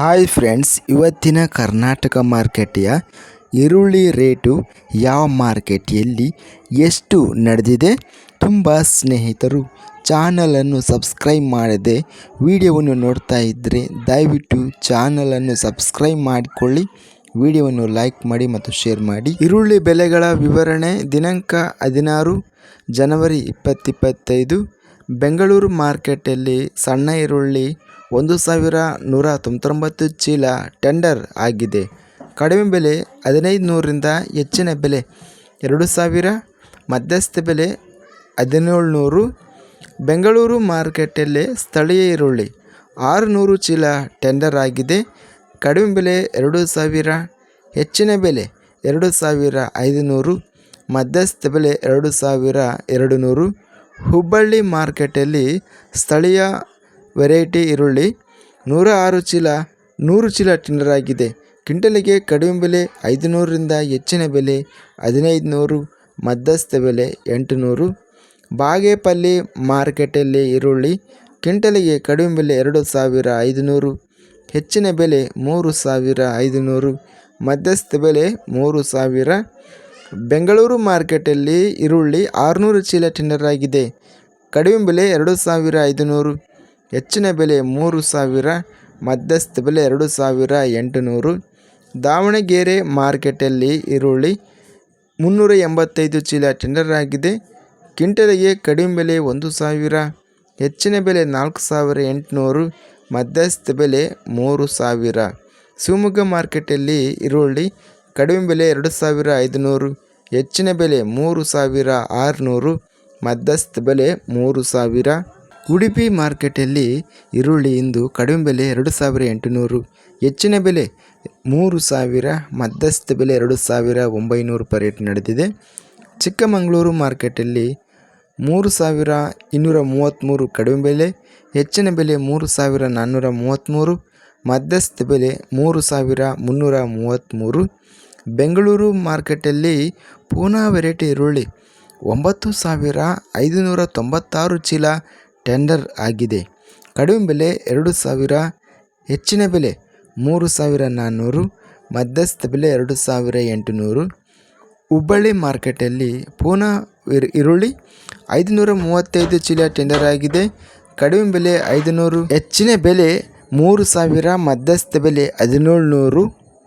Hi friends, ಇವತ್ತಿನ ಕರ್ನಾಟಕ ಮಾರ್ಕೆಟಿಯ ಈರುಳ್ಳಿ rate ಯಾವ ಮಾರ್ಕೆಟಿಯಲ್ಲಿ ಎಷ್ಟು ನಡೆದಿದೆ ತುಂಬ ಸ್ನೇಹಿತರು ಚಾನಲನ್ನು ಸಬ್ಸ್ಕ್ರೈಬ್ ಮಾಡದೆ ವಿಡಿಯೋವನ್ನು ನೋಡ್ತಾ ಇದ್ದರೆ ದಯವಿಟ್ಟು ಚಾನಲನ್ನು ಸಬ್ಸ್ಕ್ರೈಬ್ ಮಾಡಿಕೊಳ್ಳಿ, ವಿಡಿಯೋವನ್ನು ಲೈಕ್ ಮಾಡಿ ಮತ್ತು ಶೇರ್ ಮಾಡಿ. ಈರುಳ್ಳಿ ಬೆಲೆಗಳ ವಿವರಣೆ ದಿನಾಂಕ ಹದಿನಾರು ಜನವರಿ ಇಪ್ಪತ್ತಿಪ್ಪತ್ತೈದು ಬೆಂಗಳೂರು ಮಾರ್ಕೆಟಲ್ಲಿ ಸಣ್ಣ ಈರುಳ್ಳಿ ಒಂದು ಸಾವಿರ ನೂರ ತೊಂಬತ್ತೊಂಬತ್ತು ಚೀಲ ಟೆಂಡರ್ ಆಗಿದೆ. ಕಡಿಮೆ ಬೆಲೆ ಹದಿನೈದು ನೂರರಿಂದ ಹೆಚ್ಚಿನ ಬೆಲೆ ಎರಡು ಸಾವಿರ ಮಧ್ಯಸ್ಥ ಬೆಲೆ ಹದಿನೇಳು ನೂರು ಬೆಂಗಳೂರು ಮಾರುಕಟ್ಟೆಯಲ್ಲಿ ಸ್ಥಳೀಯ ಈರುಳ್ಳಿ ಆರುನೂರು ಚೀಲ ಟೆಂಡರ್ ಆಗಿದೆ. ಕಡಿಮೆ ಬೆಲೆ ಎರಡು ಸಾವಿರ ಹೆಚ್ಚಿನ ಬೆಲೆ ಎರಡು ಸಾವಿರ ಐದುನೂರು ಮಧ್ಯಸ್ಥ ಬೆಲೆ ಎರಡು ಸಾವಿರ ಎರಡು ನೂರು ಹುಬ್ಬಳ್ಳಿ ಮಾರ್ಕೆಟಲ್ಲಿ ಸ್ಥಳೀಯ ವೆರೈಟಿ ಈರುಳ್ಳಿ, ನೂರ ಆರು ಚೀಲ, ನೂರು ಚೀಲ ಟಿನ್ನರಾಗಿದೆ. ಕ್ವಿಂಟಲಿಗೆ ಕಡಿಮೆ ಬೆಲೆ ಐದುನೂರರಿಂದ ಹೆಚ್ಚಿನ ಬೆಲೆ ಹದಿನೈದು ನೂರು ಮಧ್ಯಸ್ಥ ಬೆಲೆ ಎಂಟು ನೂರು ಬಾಗೇಪಲ್ಲಿ ಮಾರ್ಕೆಟಲ್ಲಿ ಈರುಳ್ಳಿ, ಕ್ವಿಂಟಲಿಗೆ ಕಡಿಮೆ ಬೆಲೆ ಎರಡು ಸಾವಿರ ಐದುನೂರು, ಹೆಚ್ಚಿನ ಬೆಲೆ ಮೂರು ಸಾವಿರ ಐದುನೂರು, ಮಧ್ಯಸ್ಥ ಬೆಲೆ ಮೂರು ಸಾವಿರ. ಬೆಂಗಳೂರು ಮಾರ್ಕೆಟಲ್ಲಿ ಈರುಳ್ಳಿ ಆರುನೂರು ಚೀಲ ಟಿನ್ನರಾಗಿದೆ. ಕಡಿಮೆ ಬೆಲೆ ಎರಡು ಸಾವಿರ ಐದುನೂರು. ಹೆಚ್ಚಿನ ಬೆಲೆ ಮೂರು ಸಾವಿರ, ಮಧ್ಯಸ್ಥ ಬೆಲೆ ಎರಡು ಸಾವಿರ ಎಂಟುನೂರು. ದಾವಣಗೆರೆ ಮಾರ್ಕೆಟಲ್ಲಿ ಈರುಳ್ಳಿ ಮುನ್ನೂರ ಎಂಬತ್ತೈದು ಚೀಲ ಟೆಂಡರ್ ಆಗಿದೆ. ಕ್ವಿಂಟಲಿಗೆ ಕಡಿಮೆ ಬೆಲೆ ಒಂದು ಸಾವಿರ, ಹೆಚ್ಚಿನ ಬೆಲೆ ನಾಲ್ಕು ಸಾವಿರ ಎಂಟುನೂರು, ಮಧ್ಯಸ್ಥ ಬೆಲೆ ಮೂರು ಸಾವಿರ. ಶಿವಮೊಗ್ಗ ಮಾರ್ಕೆಟಲ್ಲಿ ಈರುಳ್ಳಿ ಕಡಿಮೆ ಬೆಲೆ ಎರಡು ಸಾವಿರ ಐದುನೂರು, ಹೆಚ್ಚಿನ ಬೆಲೆ ಮೂರು ಸಾವಿರ ಆರುನೂರು, ಮಧ್ಯಸ್ಥ ಬೆಲೆ ಮೂರು ಸಾವಿರ. ಉಡುಪಿ ಮಾರ್ಕೆಟಲ್ಲಿ ಈರುಳ್ಳಿ ಇಂದು ಕಡಿಮೆ ಬೆಲೆ ಎರಡು ಸಾವಿರ ಎಂಟುನೂರು, ಹೆಚ್ಚಿನ ಬೆಲೆ ಮೂರು ಸಾವಿರ, ಮಧ್ಯಸ್ಥ ಬೆಲೆ ಎರಡು ಸಾವಿರ ಒಂಬೈನೂರು ರೂಪಾಯಿ ರೇಟ್ ನಡೆದಿದೆ. ಚಿಕ್ಕಮಗಳೂರು ಮಾರ್ಕೆಟಲ್ಲಿ ಮೂರು ಸಾವಿರ ಇನ್ನೂರ ಮೂವತ್ತ್ಮೂರು ಕಡಿಮೆ ಬೆಲೆ, ಹೆಚ್ಚಿನ ಬೆಲೆ ಮೂರು ಸಾವಿರ ನಾನ್ನೂರ ಮೂವತ್ತ್ಮೂರು ಮಧ್ಯಸ್ಥ ಬೆಲೆ ಮೂರು ಸಾವಿರ ಮುನ್ನೂರ ಮೂವತ್ತ್ಮೂರು ಬೆಂಗಳೂರು ಮಾರ್ಕೆಟಲ್ಲಿ ಪೂನಾ ವೆರೈಟಿ ಈರುಳ್ಳಿ ಒಂಬತ್ತು ಸಾವಿರ ಐದುನೂರ ತೊಂಬತ್ತಾರು ಚೀಲ ಟೆಂಡರ್ ಆಗಿದೆ. ಕಡಿಮೆ ಬೆಲೆ ಎರಡು ಸಾವಿರ, ಹೆಚ್ಚಿನ ಬೆಲೆ ಮೂರು ಸಾವಿರ ನಾನ್ನೂರು ಮಧ್ಯಸ್ಥ ಬೆಲೆ ಎರಡು ಸಾವಿರ ಎಂಟುನೂರು. ಹುಬ್ಬಳ್ಳಿ ಮಾರ್ಕೆಟಲ್ಲಿ ಪೂನಾ ಈರುಳ್ಳಿ ಐದುನೂರ ಮೂವತ್ತೈದು ಚೀಲ ಟೆಂಡರ್ ಆಗಿದೆ. ಕಡಿಮೆ ಬೆಲೆ ಐದುನೂರು, ಹೆಚ್ಚಿನ ಬೆಲೆ ಮೂರು ಸಾವಿರ, ಮಧ್ಯಸ್ಥ ಬೆಲೆ ಹದಿನೇಳು ನೂರು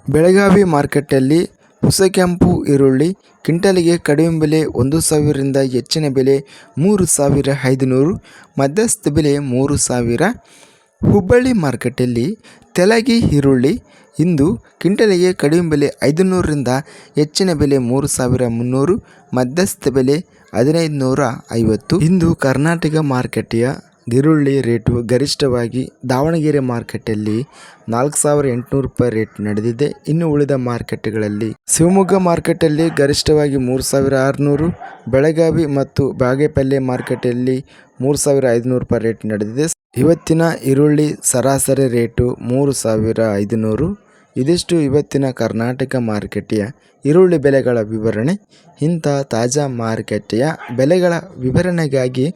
ಬೆಳಗಾವಿ ಮಾರ್ಕೆಟಲ್ಲಿ ಹೊಸಕೆಂಪು ಈರುಳ್ಳಿ ಕಿಂಟಲಿಗೆ ಕಡಿಮೆ ಬೆಲೆ ಒಂದು ಸಾವಿರದಿಂದ ಹೆಚ್ಚಿನ ಬೆಲೆ ಮೂರು ಸಾವಿರ ಐದುನೂರು, ಮಧ್ಯಸ್ಥ ಬೆಲೆ ಮೂರು ಸಾವಿರ. ಹುಬ್ಬಳ್ಳಿ ಮಾರ್ಕೆಟಲ್ಲಿ ತೆಲಗಿ ಈರುಳ್ಳಿ, ಇಂದು ಕಿಂಟಲಿಗೆ ಕಡಿಮೆ ಬೆಲೆ ಐದುನೂರರಿಂದ ಹೆಚ್ಚಿನ ಬೆಲೆ ಮೂರು ಸಾವಿರ ಮುನ್ನೂರು, ಮಧ್ಯಸ್ಥ ಬೆಲೆ ಹದಿನೈದು ನೂರ ಐವತ್ತು. ಇಂದು ಕರ್ನಾಟಕ ಮಾರ್ಕೆಟಿಯ ಈರುಳ್ಳಿ ರೇಟು ಗರಿಷ್ಠವಾಗಿ ದಾವಣಗೆರೆ ಮಾರ್ಕೆಟಲ್ಲಿ ನಾಲ್ಕು ಸಾವಿರ ಎಂಟುನೂರು ರೂಪಾಯಿ ರೇಟ್ ನಡೆದಿದೆ. ಇನ್ನು ಉಳಿದ ಮಾರ್ಕೆಟ್ಗಳಲ್ಲಿ ಶಿವಮೊಗ್ಗ ಮಾರ್ಕೆಟಲ್ಲಿ ಗರಿಷ್ಠವಾಗಿ ಮೂರು ಸಾವಿರ ಆರುನೂರು, ಬೆಳಗಾವಿ ಮತ್ತು ಬಾಗೇಪಲ್ಲಿ ಮಾರ್ಕೆಟಲ್ಲಿ ಮೂರು ಸಾವಿರ ಐದುನೂರು ರೂಪಾಯಿ ರೇಟ್ ನಡೆದಿದೆ. ಇವತ್ತಿನ ಈರುಳ್ಳಿ ಸರಾಸರಿ ರೇಟು ಮೂರು ಸಾವಿರ ಐದುನೂರು. ಇದಿಷ್ಟು ಇವತ್ತಿನ ಕರ್ನಾಟಕ ಮಾರುಕಟ್ಟೆಯ ಈರುಳ್ಳಿ ಬೆಲೆಗಳ ವಿವರಣೆ. ಇಂಥ ತಾಜಾ ಮಾರುಕಟ್ಟೆಯ ಬೆಲೆಗಳ ವಿವರಣೆಗಾಗಿ